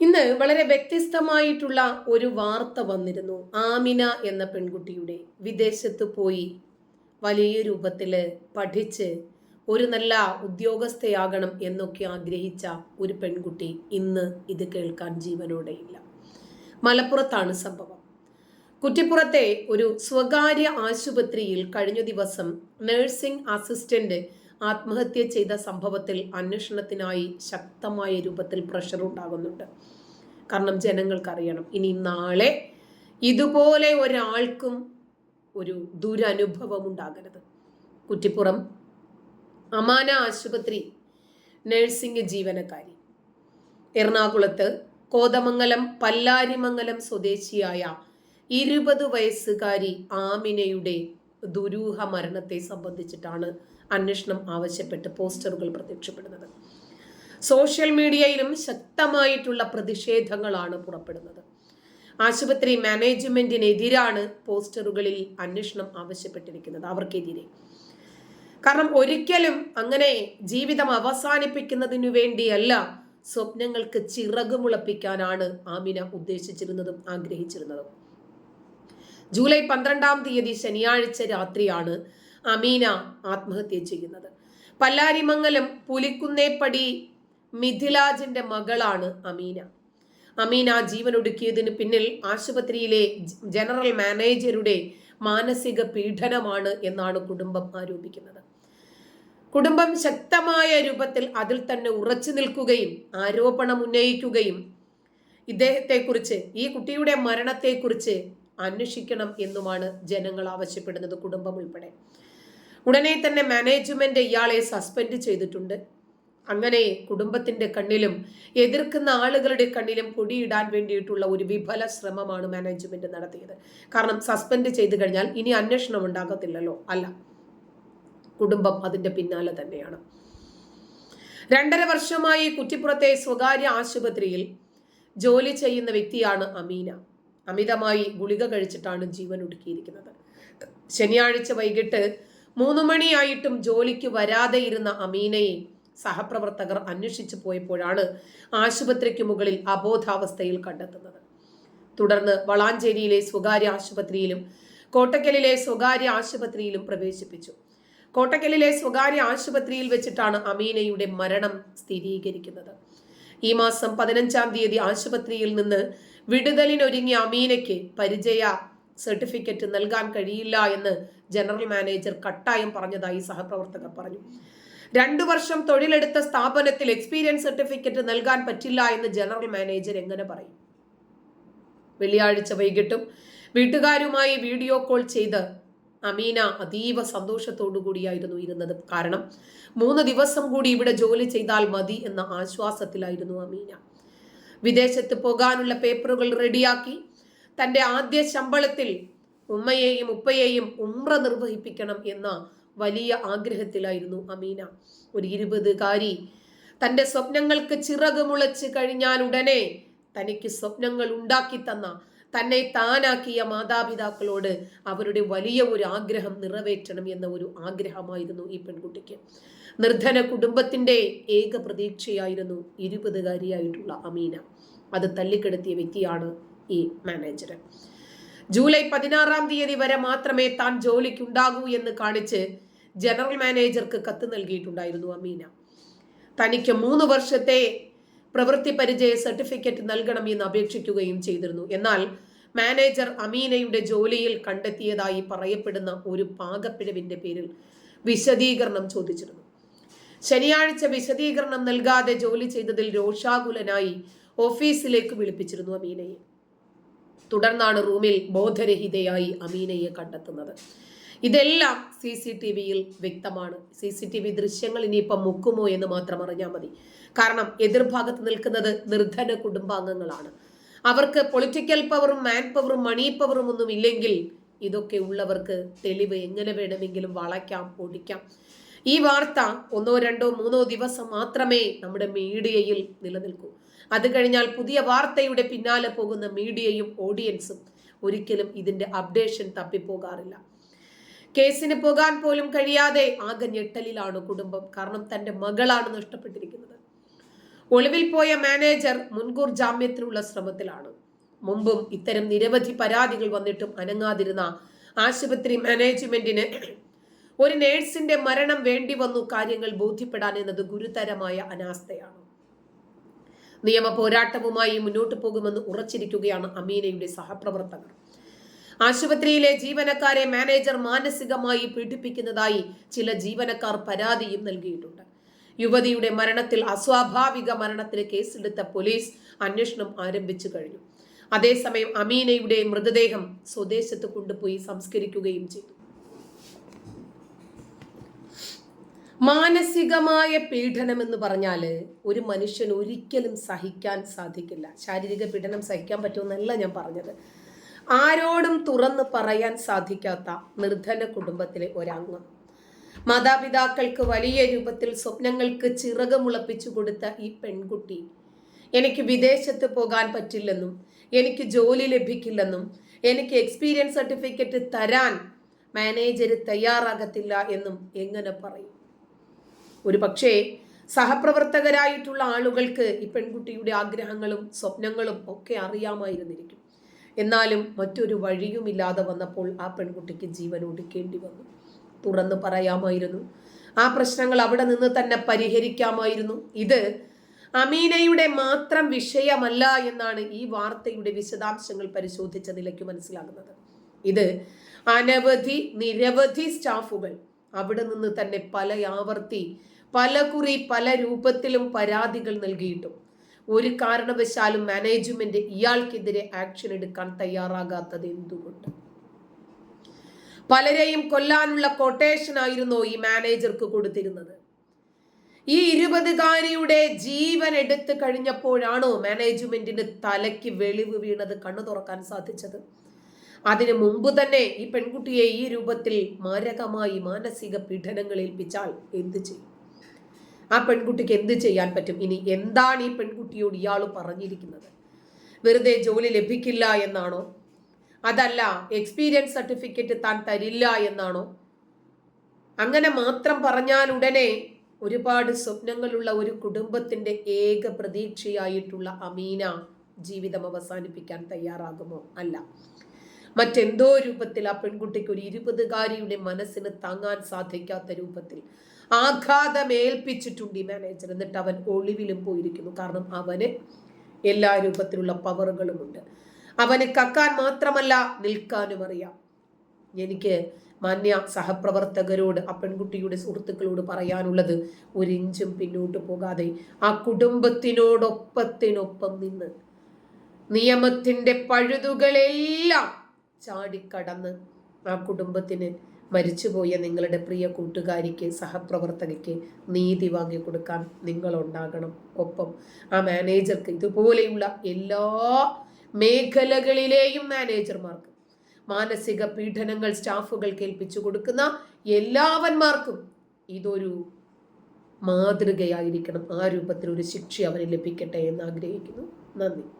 ഇന്ന് വളരെ വ്യത്യസ്തമായിട്ടുള്ള ഒരു വാർത്ത വന്നിരുന്നു. ആമിന എന്ന പെൺകുട്ടിയുടെ. വിദേശത്ത് പോയി വലിയ രൂപത്തിൽ പഠിച്ച് ഒരു നല്ല ഉദ്യോഗസ്ഥയാകണം എന്നൊക്കെ ആഗ്രഹിച്ച ഒരു പെൺകുട്ടി ഇന്ന് ഇത് കേൾക്കാൻ ജീവനോടെയില്ല മലപ്പുറത്താണ് സംഭവം. കുറ്റിപ്പുറത്തെ ഒരു സ്വകാര്യ ആശുപത്രിയിൽ കഴിഞ്ഞ ദിവസം നഴ്സിംഗ് അസിസ്റ്റന്റ് ആത്മഹത്യ ചെയ്ത സംഭവത്തിൽ അന്വേഷണത്തിനായി ശക്തമായ രൂപത്തിൽ പ്രഷർ ഉണ്ടാകുന്നുണ്ട്. കാരണം ജനങ്ങൾക്കറിയണം ഇനി നാളെ ഇതുപോലെ ഒരാൾക്കും ഒരു ദുരനുഭവം ഉണ്ടാകരുത്. കുറ്റിപ്പുറം അമാന ആശുപത്രി നഴ്സിംഗ് ജീവനക്കാരി. എറണാകുളത്ത് കോതമംഗലം പല്ലാരിമംഗലം സ്വദേശിയായ ഇരുപത് വയസ്സുകാരി ആമിനയുടെ ദുരൂഹ മരണത്തെ സംബന്ധിച്ചിട്ടാണ് അന്വേഷണം ആവശ്യപ്പെട്ട് പോസ്റ്ററുകൾ പ്രത്യക്ഷപ്പെടുന്നത്. സോഷ്യൽ മീഡിയയിലും ശക്തമായിട്ടുള്ള പ്രതിഷേധങ്ങളാണ് പുറപ്പെടുന്നത്. ആശുപത്രി മാനേജ്മെന്റിനെതിരാണ് പോസ്റ്ററുകളിൽ അന്വേഷണം ആവശ്യപ്പെട്ടിരിക്കുന്നത് അവർക്കെതിരെ. കാരണം ഒരിക്കലും അങ്ങനെ ജീവിതം അവസാനിപ്പിക്കുന്നതിനു വേണ്ടിയല്ല സ്വപ്നങ്ങൾക്ക് ചിറകുമുളപ്പിക്കാനാണ് ആമിന ഉദ്ദേശിച്ചിരുന്നതും ആഗ്രഹിച്ചിരുന്നതും. ജൂലൈ പന്ത്രണ്ടാം തീയതി ശനിയാഴ്ച രാത്രിയാണ് അമീന ആത്മഹത്യ ചെയ്യുന്നത്. പല്ലാരിമംഗലം പുലിക്കുന്നേപ്പടി മിഥിലാജിന്റെ മകളാണ് അമീന. അമീന ജീവൻ ജീവനൊടുക്കിയതിന് പിന്നിൽ ആശുപത്രിയിലെ ജനറൽ മാനേജരുടെ മാനസിക പീഡനമാണ് എന്നാണ് കുടുംബം ആരോപിക്കുന്നത്. കുടുംബം ശക്തമായ രൂപത്തിൽ അതിൽ തന്നെ ഉറച്ചു നിൽക്കുകയും ആരോപണം ഉന്നയിക്കുകയും ഇദ്ദേഹത്തെക്കുറിച്ച് ഈ കുട്ടിയുടെ മരണത്തെക്കുറിച്ച് അന്വേഷിക്കണം എന്നുമാണ് ജനങ്ങൾ ആവശ്യപ്പെടുന്നത് കുടുംബം ഉൾപ്പെടെ. ഉടനെ തന്നെ മാനേജ്മെന്റ് ഇയാളെ സസ്പെൻഡ് ചെയ്തിട്ടുണ്ട്. അങ്ങനെ കുടുംബത്തിന്റെ കണ്ണിലും എതിർക്കുന്ന ആളുകളുടെ കണ്ണിലും പൊടിയിടാൻ വേണ്ടിയിട്ടുള്ള ഒരു വിഫല ശ്രമമാണ് മാനേജ്മെന്റ് നടത്തിയത്. കാരണം സസ്പെൻഡ് ചെയ്തു കഴിഞ്ഞാൽ ഇനി അന്വേഷണം ഉണ്ടാകത്തില്ലല്ലോ അല്ല. കുടുംബം അതിന്റെ പിന്നാലെ തന്നെയാണ്. രണ്ടര വർഷമായി കുറ്റിപ്പുറത്തെ സ്വകാര്യ ആശുപത്രിയിൽ ജോലി ചെയ്യുന്ന വ്യക്തിയാണ് അമീന. അമിതമായി ഗുളിക കഴിച്ചിട്ടാണ് ജീവൻ ഒടുക്കിയിരിക്കുന്നത്. ശനിയാഴ്ച വൈകിട്ട് മൂന്ന് മണിയായിട്ടും ജോലിക്ക് വരാതെ ഇരുന്ന അമീനയെ സഹപ്രവർത്തകർ അന്വേഷിച്ചു പോയപ്പോഴാണ് ആശുപത്രിക്ക് മുകളിൽ അബോധാവസ്ഥയിൽ കണ്ടെത്തുന്നത്. തുടർന്ന് വളാഞ്ചേരിയിലെ സ്വകാര്യ ആശുപത്രിയിലും കോട്ടക്കലിലെ സ്വകാര്യ ആശുപത്രിയിലും പ്രവേശിപ്പിച്ചു. കോട്ടക്കലിലെ സ്വകാര്യ ആശുപത്രിയിൽ വെച്ചിട്ടാണ് അമീനയുടെ മരണം സ്ഥിരീകരിക്കുന്നത്. ഈ മാസം പതിനഞ്ചാം തീയതി ആശുപത്രിയിൽ നിന്ന് വിടുതലിനൊരുങ്ങിയ അമീനയ്ക്ക് പരിചയ സർട്ടിഫിക്കറ്റ് നൽകാൻ കഴിയില്ല എന്ന് ജനറൽ മാനേജർ കട്ടായം പറഞ്ഞതായി സഹപ്രവർത്തകർ പറഞ്ഞു. രണ്ടു വർഷം തൊഴിലെടുത്ത സ്ഥാപനത്തിൽ എക്സ്പീരിയൻസ് സർട്ടിഫിക്കറ്റ് നൽകാൻ പറ്റില്ല എന്ന് ജനറൽ മാനേജർ എങ്ങനെ പറയും? വെള്ളിയാഴ്ച വൈകിട്ടും വീട്ടുകാരുമായി വീഡിയോ കോൾ ചെയ്ത് അമീന അതീവ സന്തോഷത്തോടു കൂടിയായിരുന്നു ഇരുന്നത്. കാരണം മൂന്ന് ദിവസം കൂടി ഇവിടെ ജോലി ചെയ്താൽ മതി എന്ന ആശ്വാസത്തിലായിരുന്നു അമീന. വിദേശത്ത് പോകാനുള്ള പേപ്പറുകൾ റെഡിയാക്കി തന്റെ ആദ്യ ശമ്പളത്തിൽ ഉമ്മയെയും ഉപ്പയെയും ഉമ്ര നിർവഹിപ്പിക്കണം എന്ന വലിയ ആഗ്രഹത്തിലായിരുന്നു അമീന. ഒരു ഇരുപതുകാരി തന്റെ സ്വപ്നങ്ങൾക്ക് ചിറക് മുളച്ച് കഴിഞ്ഞാൽ ഉടനെ തനിക്ക് സ്വപ്നങ്ങൾ ഉണ്ടാക്കി തന്ന തന്നെ താനാക്കിയ മാതാപിതാക്കളോട് അവരുടെ വലിയ ഒരു ആഗ്രഹം നിറവേറ്റണം എന്ന ഒരു ആഗ്രഹമായിരുന്നു ഈ പെൺകുട്ടിക്ക്. നിർധന കുടുംബത്തിന്റെ ഏക പ്രതീക്ഷയായിരുന്നു ഇരുപതുകാരിയായിട്ടുള്ള അമീന. അത് തല്ലിക്കെടുത്തിയ വ്യക്തിയാണ് ഈ മാനേജർ ജൂലൈ പതിനാറാം തീയതി വരെ മാത്രമേ താൻ ജോലിക്കുണ്ടാകൂ എന്ന് കാണിച്ച് ജനറൽ മാനേജർക്ക് കത്ത് നൽകിയിട്ടുണ്ടായിരുന്നു അമീന. തനിക്ക് മൂന്ന് വർഷത്തെ പ്രവൃത്തി പരിചയ സർട്ടിഫിക്കറ്റ് നൽകണമെന്ന് അപേക്ഷിക്കുകയും ചെയ്തിരുന്നു. എന്നാൽ മാനേജർ അമീനയുടെ ജോലിയിൽ കണ്ടെത്തിയതായി പറയപ്പെടുന്ന ഒരു പാകപ്പിഴവിന്റെ പേരിൽ വിശദീകരണം ചോദിച്ചിരുന്നു. ശനിയാഴ്ച വിശദീകരണം നൽകാതെ ജോലി ചെയ്തതിൽ രോഷാകുലനായി ഓഫീസിലേക്ക് വിളിപ്പിച്ചിരുന്നു അമീനയെ. തുടർന്നാണ് റൂമിൽ ബോധരഹിതയായി അമീനയെ കണ്ടെത്തുന്നത്. ഇതെല്ലാം സി സി ടി വിയിൽ വ്യക്തമാണ്. സി സി ടി വി ദൃശ്യങ്ങൾ ഇനിയിപ്പം മുക്കുമോ എന്ന് മാത്രം അറിഞ്ഞാൽ മതി. കാരണം എതിർഭാഗത്ത് നിൽക്കുന്നത് നിർധന കുടുംബാംഗങ്ങളാണ്. അവർക്ക് പൊളിറ്റിക്കൽ പവറും മാൻ പവറും മണി പവറും ഒന്നും ഇല്ലെങ്കിൽ ഇതൊക്കെ ഉള്ളവർക്ക് തെളിവ് എങ്ങനെ വേണമെങ്കിലും വളയ്ക്കാം പൊടിക്കാം. ഈ വാർത്ത ഒന്നോ രണ്ടോ മൂന്നോ ദിവസം മാത്രമേ നമ്മുടെ മീഡിയയിൽ നിലനിൽക്കൂ. അത് കഴിഞ്ഞാൽ പുതിയ വാർത്തയുടെ പിന്നാലെ പോകുന്ന മീഡിയയും ഓഡിയൻസും ഒരിക്കലും ഇതിന്റെ അപ്ഡേഷൻ തപ്പിപ്പോകാറില്ല. കേസിന് പോകാൻ പോലും കഴിയാതെ ആകെ ഞെട്ടലിലാണ് കുടുംബം. കാരണം തന്റെ മകളാണ് നഷ്ടപ്പെട്ടിരിക്കുന്നത് ഒളിവിൽ പോയ മാനേജർ മുൻകൂർ ജാമ്യത്തിനുള്ള ശ്രമത്തിലാണ്. മുമ്പും ഇത്തരം നിരവധി പരാതികൾ വന്നിട്ടും അനങ്ങാതിരുന്ന ആശുപത്രി മാനേജ്മെന്റിന് ഒരു നേഴ്സിന്റെ മരണം വേണ്ടി വന്നു കാര്യങ്ങൾ ബോധ്യപ്പെടാൻ എന്നത് ഗുരുതരമായ അനാസ്ഥയാണ്. നിയമ പോരാട്ടവുമായി മുന്നോട്ട് പോകുമെന്ന് ഉറച്ചിരിക്കുകയാണ് അമീനയുടെ സഹപ്രവർത്തകർ. ആശുപത്രിയിലെ ജീവനക്കാരെ മാനേജർ മാനസികമായി പീഡിപ്പിക്കുന്നതായി ചില ജീവനക്കാർ പരാതിയും നൽകിയിട്ടുണ്ട്. യുവതിയുടെ മരണത്തിൽ അസ്വാഭാവിക മരണത്തിന് കേസെടുത്ത പോലീസ് അന്വേഷണം ആരംഭിച്ചു കഴിഞ്ഞു. അതേസമയം അമീനയുടെ മൃതദേഹം സ്വദേശത്ത് കൊണ്ടുപോയി സംസ്കരിക്കുകയും ചെയ്തു. മാനസികമായ പീഡനം എന്ന് പറഞ്ഞാൽ ഒരു മനുഷ്യൻ ഒരിക്കലും സഹിക്കാൻ സാധിക്കില്ല. ശാരീരിക പീഡനം സഹിക്കാൻ പറ്റുമെന്നല്ല ഞാൻ പറഞ്ഞത്. ആരോടും തുറന്ന് പറയാൻ സാധിക്കാത്ത നിർധന കുടുംബത്തിലെ ഒരംഗം. മാതാപിതാക്കൾക്ക് വലിയ രൂപത്തിൽ സ്വപ്നങ്ങൾക്ക് ചിറകമുളപ്പിച്ചു കൊടുത്ത ഈ പെൺകുട്ടി എനിക്ക് വിദേശത്ത് പോകാൻ പറ്റില്ലെന്നും എനിക്ക് ജോലി ലഭിക്കില്ലെന്നും എനിക്ക് എക്സ്പീരിയൻസ് സർട്ടിഫിക്കറ്റ് തരാൻ മാനേജർ തയ്യാറാകത്തില്ല എന്നും എങ്ങനെ പറയും? ഒരു പക്ഷേ സഹപ്രവർത്തകരായിട്ടുള്ള ആളുകൾക്ക് ഈ പെൺകുട്ടിയുടെ ആഗ്രഹങ്ങളും സ്വപ്നങ്ങളും ഒക്കെ അറിയാമായിരുന്നിരിക്കും. എന്നാലും മറ്റൊരു വഴിയുമില്ലാതെ വന്നപ്പോൾ ആ പെൺകുട്ടിക്ക് ജീവൻ ഒടുക്കേണ്ടി വന്നു. തുറന്നു പറയാമായിരുന്നു. ആ പ്രശ്നങ്ങൾ അവിടെ നിന്ന് തന്നെ പരിഹരിക്കാമായിരുന്നു. ഇത് അമീനയുടെ മാത്രം വിഷയമല്ല എന്നാണ് ഈ വാർത്തയുടെ വിശദാംശങ്ങൾ പരിശോധിച്ച നിലയ്ക്ക് മനസ്സിലാകുന്നത്. ഇത് അനവധി നിരവധി സ്റ്റാഫുകൾ അവിടെ നിന്ന് തന്നെ പല ആവർത്തി പല കുറി പല രൂപത്തിലും പരാതികൾ നൽകിയിട്ടും ഒരു കാരണവശാലും മാനേജ്മെന്റ് ഇയാൾക്കെതിരെ ആക്ഷൻ എടുക്കാൻ തയ്യാറാകാത്തത് എന്തുകൊണ്ട്? പലരെയും കൊല്ലാനുള്ള കൊട്ടേഷൻ ആയിരുന്നു ഈ മാനേജർക്ക് കൊടുത്തിരുന്നത്. ഈ ഇരുപതുകാരിയുടെ ജീവൻ എടുത്തു കഴിഞ്ഞപ്പോഴാണോ മാനേജ്മെന്റിന് തലയ്ക്ക് വെളിവ് വീണത് കണ്ണു തുറക്കാൻ സാധിച്ചത്? അതിനു മുമ്പ് തന്നെ ഈ പെൺകുട്ടിയെ ഈ രൂപത്തിൽ മാരകമായി മാനസിക പീഡനങ്ങൾ ഏൽപ്പിച്ചാൽ എന്ത് ചെയ്യും? ആ പെൺകുട്ടിക്ക് എന്ത് ചെയ്യാൻ പറ്റും? ഇനി എന്താണ് ഈ പെൺകുട്ടിയോട് ഇയാൾ പറഞ്ഞിരിക്കുന്നത്? വെറുതെ ജോലി ലഭിക്കില്ല എന്നാണോ? അതല്ല എക്സ്പീരിയൻസ് സർട്ടിഫിക്കറ്റ് താൻ തരില്ല എന്നാണോ? അങ്ങനെ മാത്രം പറഞ്ഞാൽ ഉടനെ ഒരുപാട് സ്വപ്നങ്ങളുള്ള ഒരു കുടുംബത്തിന്റെ ഏക പ്രതീക്ഷയായിട്ടുള്ള അമീന ജീവിതം അവസാനിപ്പിക്കാൻ തയ്യാറാകുമോ? അല്ല. മറ്റെന്തോ രൂപത്തിൽ ആ പെൺകുട്ടിക്ക് ഒരു ഇരുപതുകാരിയുടെ മനസ്സിന് താങ്ങാൻ സാധിക്കാത്ത രൂപത്തിൽ ആഘാതമേൽപ്പിച്ചിട്ടുണ്ട് ഈ മാനേജർ എന്നിട്ട് അവൻ ഒളിവിലും പോയിരിക്കുന്നു. കാരണം അവന് എല്ലാ രൂപത്തിലുള്ള പവറുകളുമുണ്ട് അവന് കക്കാൻ മാത്രമല്ല നിൽക്കാനും അറിയാം. എനിക്ക് മാന്യ സഹപ്രവർത്തകരോട് ആ പെൺകുട്ടിയുടെ സുഹൃത്തുക്കളോട് പറയാനുള്ളത് ഒരിഞ്ചും പിന്നോട്ട് പോകാതെ ആ കുടുംബത്തിനോടൊപ്പത്തിനൊപ്പം നിന്ന് നിയമത്തിന്റെ പഴുതുകളെല്ലാം ചാടിക്കടന്ന് ആ കുടുംബത്തിന് മരിച്ചുപോയ നിങ്ങളുടെ പ്രിയ കൂട്ടുകാരിക്ക് സഹപ്രവർത്തകയ്ക്ക് നീതി വാങ്ങി കൊടുക്കാൻ നിങ്ങളുണ്ടാകണം. ഒപ്പം ആ മാനേജർക്ക് ഇതുപോലെയുള്ള എല്ലാ മേഖലകളിലെയും മാനേജർമാർക്ക് മാനസിക പീഡനങ്ങൾ സ്റ്റാഫുകൾ കേൾപ്പിച്ചു കൊടുക്കുന്ന എല്ലാവന്മാർക്കും ഇതൊരു മാതൃകയായിരിക്കണം. ആ രൂപത്തിൽ ഒരു ശിക്ഷ അവന് ലഭിക്കട്ടെ എന്ന് ആഗ്രഹിക്കുന്നു. നന്ദി.